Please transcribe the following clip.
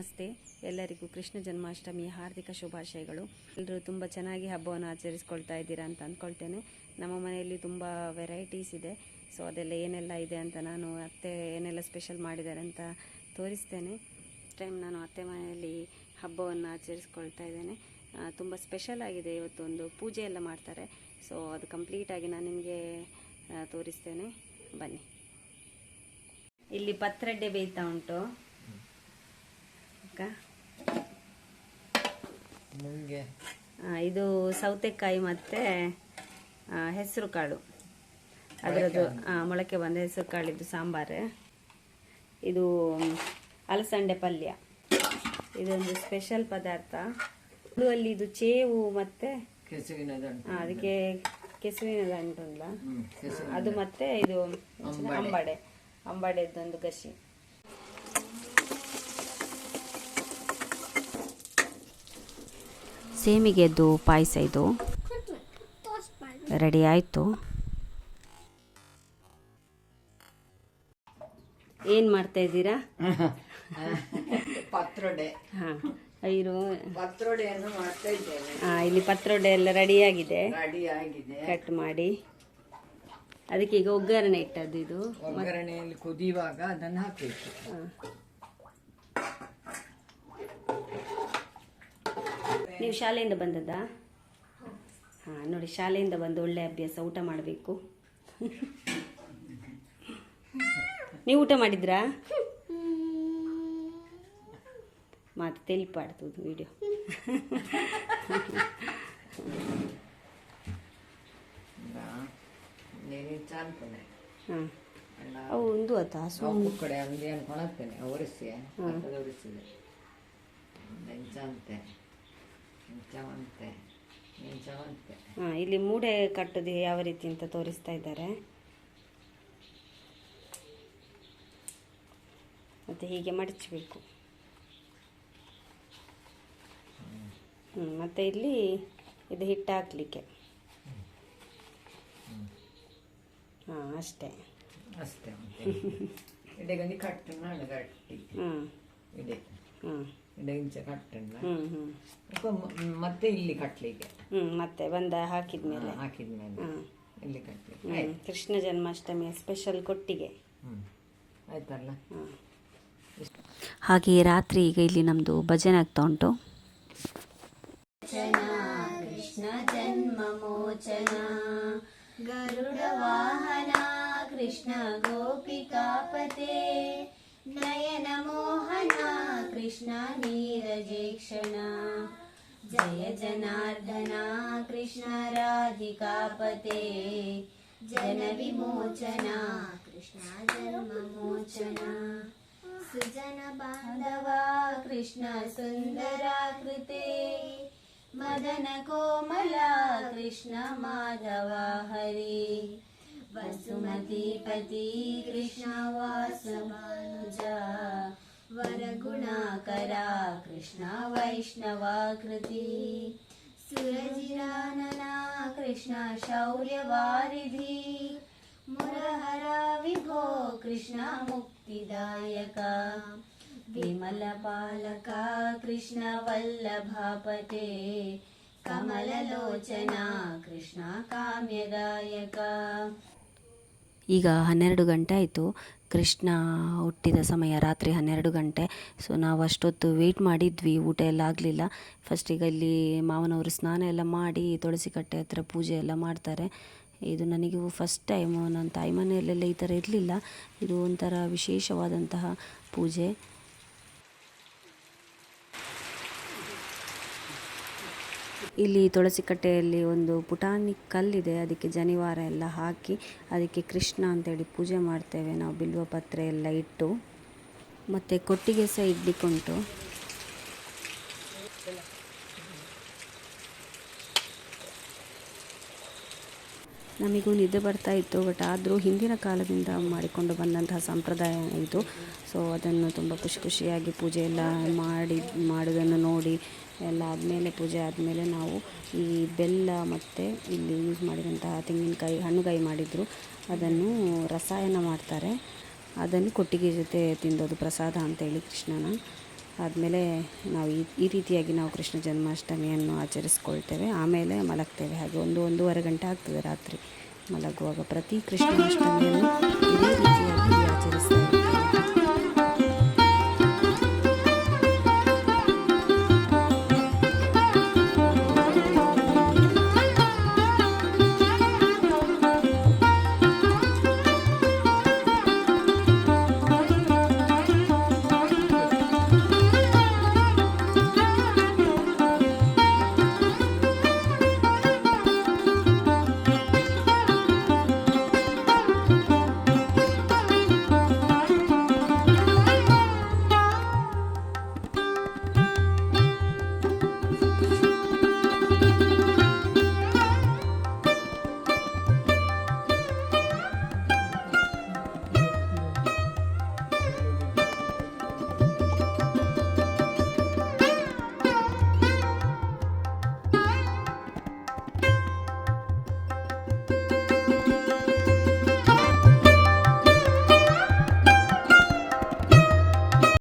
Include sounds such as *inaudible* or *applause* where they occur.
ನಮಸ್ತೆ. ಎಲ್ಲರಿಗೂ ಕೃಷ್ಣ ಜನ್ಮಾಷ್ಟಮಿಯ ಹಾರ್ದಿಕ ಶುಭಾಶಯಗಳು. ಎಲ್ಲರೂ ತುಂಬ ಚೆನ್ನಾಗಿ ಹಬ್ಬವನ್ನು ಆಚರಿಸ್ಕೊಳ್ತಾ ಇದ್ದೀರಾ ಅಂತ ಅಂದ್ಕೊಳ್ತೇನೆ ನಮ್ಮ ಮನೆಯಲ್ಲಿ ತುಂಬ ವೆರೈಟೀಸ್ ಇದೆ. ಸೊ ಅದೆಲ್ಲ ಏನೆಲ್ಲ ಇದೆ ಅಂತ ನಾನು ಅತ್ತೆ ಏನೆಲ್ಲ ಸ್ಪೆಷಲ್ ಮಾಡಿದ್ದಾರೆ ಅಂತ ತೋರಿಸ್ತೇನೆ. ಟೈಮ್ ನಾನು ಅತ್ತೆ ಮನೆಯಲ್ಲಿ ಹಬ್ಬವನ್ನು ಆಚರಿಸ್ಕೊಳ್ತಾ ಇದ್ದೇನೆ. ತುಂಬ ಸ್ಪೆಷಲ್ ಆಗಿದೆ ಇವತ್ತೊಂದು ಪೂಜೆ ಎಲ್ಲ ಮಾಡ್ತಾರೆ. ಸೊ ಅದು ಕಂಪ್ಲೀಟಾಗಿ ನಾನು ನಿಮಗೆ ತೋರಿಸ್ತೇನೆ. ಬನ್ನಿ. ಇಲ್ಲಿ ಪತ್ರೊಡೆ ಬೇಯ್ತಾ ಉಂಟು. ಇದು ಸೌತೆಕಾಯಿ ಮತ್ತೆ ಹೆಸರು ಕಾಳು. ಅದರದ್ದು ಮೊಳಕೆ ಬಂದ ಹೆಸರು ಕಾಳಿದ್ದು ಸಾಂಬಾರು. ಇದು ಅಲಸಂಡೆ ಪಲ್ಯ. ಇದೊಂದು ಸ್ಪೆಷಲ್ ಪದಾರ್ಥ. ಇದು ಅಲ್ಲಿ ಇದು ಚೇವು ಮತ್ತೆ ಅದಕ್ಕೆ ಕೆಸುವಿನ ದಂಟು ಅದು ಮತ್ತೆ ಇದು ಅಂಬಡೆ. ಅಂಬಡೆದೊಂದು ಗಸಿ ಸೇಮಿಗೆದ್ದು ಪಾಯಸ ಇದು. ರೆಡಿ ಆಯಿತು. ಏನು ಮಾಡ್ತಾ ಇದ್ದೀರಾ? ಪತ್ರೊಡೆ. ಹಾಂ ಇರು ಪತ್ರೊಡೆಯನ್ನು ಮಾಡ್ತಾ ಇದ್ದೇನೆ. ಆ, ಇಲ್ಲಿ ಪತ್ರೊಡೆ ಎಲ್ಲ ರೆಡಿಯಾಗಿದೆ ರೆಡಿ ಆಗಿದೆ. ಕಟ್ ಮಾಡಿ. ಅದಕ್ಕೆ ಈಗ ಒಗ್ಗರಣೆ ಇಟ್ಟದ್ದು ಇದು. ಒಗ್ಗರಣೆಯಲ್ಲಿ ಕುದಿಯುವಾಗ ಅದನ್ನು ಹಾಕಬೇಕು. ಆ. ನೀವು ಶಾಲೆಯಿಂದ ಬಂದದ್ದಾ? ಹಾಂ ನೋಡಿ ಶಾಲೆಯಿಂದ ಬಂದು ಒಳ್ಳೆ ಅಭ್ಯಾಸ ಊಟ ಮಾಡಬೇಕು. ನೀವು ಊಟ ಮಾಡಿದ್ರಾ? ಮಾತು ತೆಲಿಪಾಡ್ತು ವಿಡಿಯೋ ಹಾಂ. ಅವು ಒಂದು ಆತ ಹಸು ಕಡೆ ಒರೆಸಿ ಒರೆಸಿದೆ ನೆಂಚಂತೆ ನೆಂಚವಂತೆ ನೆಂಚವಂತೆ ಹಾಂ ಇಲ್ಲಿ ಮೂಡೆ ಕಟ್ಟೋದು ಯಾವ ರೀತಿ ಅಂತ ತೋರಿಸ್ತಾ ಇದ್ದಾರೆ. ಮತ್ತು ಹೀಗೆ ಮಡಚಬೇಕು. ಮತ್ತೆ ಮತ್ತು ಇಲ್ಲಿ ಇದು ಹಿಟ್ಟು ಹಾಕಲಿಕ್ಕೆ ಹಾಂ ಅಷ್ಟೇ. ಅಷ್ಟೇ *laughs* ಇಡೆಗಂದಿ ಕಟ್ಟನ್ನ ಹ್ಞೂ ಹ್ಞೂ ಹ್ಞೂ ಹ್ಞೂ ಅಪ್ಪ ಮತ್ತೆ ಇಲ್ಲಿ ಕಟ್ಟಲಿಕ್ಕೆ ಹ್ಞೂ ಮತ್ತೆ ಬಂದ ಹಾಕಿದ್ಮೇಲೆ. ಹಾಕಿದ್ಮೇಲೆ. ಹ್ಞೂ ಇಲ್ಲಿ ಕಟ್ಲಿಕ್ಕೆ. ಹ್ಞೂ ಕೃಷ್ಣ ಜನ್ಮಾಷ್ಟಮಿಯ ಸ್ಪೆಷಲ್ ಕೊಟ್ಟಿಗೆ. ಹ್ಮ್. ಆಯ್ತಲ್ಲ? ಹಾಗೆ ರಾತ್ರಿ ಈಗ ಇಲ್ಲಿ ನಮ್ಮದು ಭಜನೆ ಆಗ್ತಾ ಉಂಟು. ಕೃಷ್ಣ ಜನ್ಮ ಮೋಚನ. ಗರುಡ ವಾಹನ ಕೃಷ್ಣ ಗೋಪಿಕಾಪತೆ नयन मोहना कृष्ण नीरजेक्षणा जय जनार्दना, कृष्ण राधिकापते। जनविमोचना, कृष्णा जन्ममोचना। मदन कोमला, कृष्ण माधवा हरे। वसुमतीपति कृष्णवासमान ವೈಷ್ಣವಾಕೃತಿ ಸುರಜಿರಾನನ ಕೃಷ್ಣ ಶೌರ್ಯವಾರಿಧಿ ಮುರಹರ ವಿಭೋ ಕೃಷ್ಣ ಮುಕ್ತಿದಾಯಕ ವಿಮಲ ಪಾಲಕ ಕೃಷ್ಣ ವಲ್ಲಭಾಪತೆ ಕಮಲಲೋಚನ ಕೃಷ್ಣ ಕಾಮ್ಯದಾಯಕ ಈಗ ಹನ್ನೆರಡು ಗಂಟೆ ಆಯಿತು ಕೃಷ್ಣ ಹುಟ್ಟಿದ ಸಮಯ ರಾತ್ರಿ ಹನ್ನೆರಡು ಗಂಟೆ. ಸೊ ನಾವು ಅಷ್ಟೊತ್ತು ವೆಯ್ಟ್ ಮಾಡಿದ್ವಿ. ಊಟ ಎಲ್ಲ ಆಗಲಿಲ್ಲ. ಫಸ್ಟಿಗೆ ಇಲ್ಲಿ ಮಾವನವರು ಸ್ನಾನ ಎಲ್ಲ ಮಾಡಿ ತುಳಸಿ ಕಟ್ಟೆ ಹತ್ರ ಪೂಜೆ ಎಲ್ಲ ಮಾಡ್ತಾರೆ. ಇದು ನನಗೆ ಫಸ್ಟ್ ಟೈಮು ನನ್ನ ತಾಯಿ ಮನೆಯಲ್ಲೆಲ್ಲ ಈ ಥರ ಇರಲಿಲ್ಲ. ಇದು ಒಂಥರ ವಿಶೇಷವಾದಂತಹ ಪೂಜೆ. ಇಲ್ಲಿ ತುಳಸಿ ಕಟ್ಟೆಯಲ್ಲಿ ಒಂದು ಪುಟಾಣಿ ಕಲ್ಲಿದೆ. ಅದಕ್ಕೆ ಜನಿವಾರ ಎಲ್ಲ ಹಾಕಿ ಅದಕ್ಕೆ ಕೃಷ್ಣ ಅಂತೇಳಿ ಪೂಜೆ ಮಾಡ್ತೇವೆ. ನಾವು ಬಿಲ್ವ ಪತ್ರೆ ಎಲ್ಲ ಇಟ್ಟು ಮತ್ತು ಕೊಟ್ಟಿಗೆ ಸಹ ಇಡ್ಲಿಕ್ಕುಂಟು. ನಮಗೂ ನಿದ್ದೆ ಬರ್ತಾ ಇತ್ತು ಬಟ್ ಆದರೂ ಹಿಂದಿನ ಕಾಲದಿಂದ ಮಾಡಿಕೊಂಡು ಬಂದಂತಹ ಸಂಪ್ರದಾಯ ಇದು. ಸೊ ಅದನ್ನು ತುಂಬ ಖುಷಿ ಖುಷಿಯಾಗಿ ಪೂಜೆ ಎಲ್ಲ ಮಾಡಿ, ಮಾಡೋದನ್ನು ನೋಡಿ, ಎಲ್ಲ ಆದಮೇಲೆ ಪೂಜೆ ಆದಮೇಲೆ ನಾವು ಈ ಬೆಲ್ಲ ಮತ್ತು ಇಲ್ಲಿ ಯೂಸ್ ಮಾಡಿದಂತಹ ತೆಂಗಿನಕಾಯಿ, ಹಣ್ಣುಗಾಯಿ ಮಾಡಿದರು. ಅದನ್ನು ರಸಾಯನ ಮಾಡ್ತಾರೆ. ಅದನ್ನು ಕೊಟ್ಟಿಗೆ ಜೊತೆ ತಿಂದೋದು ಪ್ರಸಾದ ಅಂತೇಳಿ ಕೃಷ್ಣನ. ಆದಮೇಲೆ ನಾವು ಈ ಈ ರೀತಿಯಾಗಿ ನಾವು ಕೃಷ್ಣ ಜನ್ಮಾಷ್ಟಮಿಯನ್ನು ಆಚರಿಸ್ಕೊಳ್ತೇವೆ. ಆಮೇಲೆ ಮಲಗ್ತೇವೆ. ಹಾಗೆ ಒಂದು ಒಂದೂವರೆ ಗಂಟೆ ಆಗ್ತದೆ ರಾತ್ರಿ ಮಲಗುವಾಗ. ಪ್ರತಿ ಕೃಷ್ಣಾಷ್ಟಮಿಯನ್ನು ಇದೇ ರೀತಿಯಾಗಿ